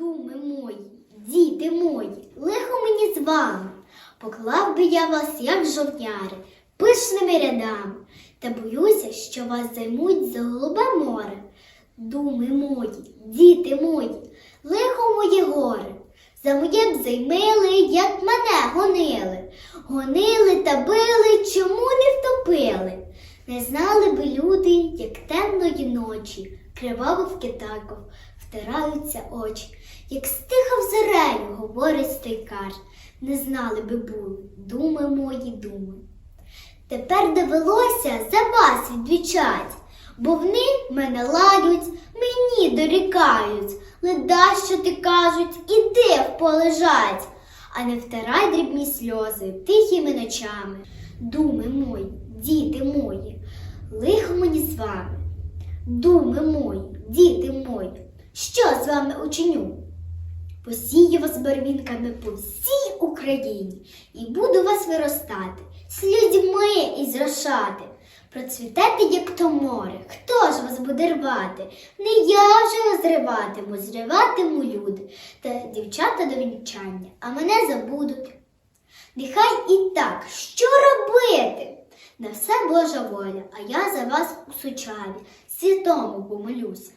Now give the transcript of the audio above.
Думи мої, діти мої, лихо мені з вами, поклав би я вас, як жовтняри, пишними рядами, та боюся, що вас займуть за голубе море. Думи мої, діти мої, лихо моє горе, за моє б займили, як мене гонили, гонили та били, чому не втопили. Не знали би люди, як темної ночі, криваво в китайках втираються очі, як стихав зерею, говорить стайкар, не знали би були, думи мої думи. Тепер довелося за вас відвічать, бо вони мене ладють, мені дорікають, леда, що ти кажуть, іди в полежать, а не втирай дрібні сльози тихими ночами. Думи мої, діти мої, лихо мені з вами. Думи мої, діти мої, що з вами учиню? Посію вас барвінками по всій Україні і буду вас виростати, з людьми і зрошати. Процвітати, як то море, хто ж вас буде рвати? Не я вже вас зриватиму, зриватиму люди та дівчата до вінчання, а мене забудуть. Нехай і так, що робити? На все Божа воля, а я за вас у сучаві, святому помолюся.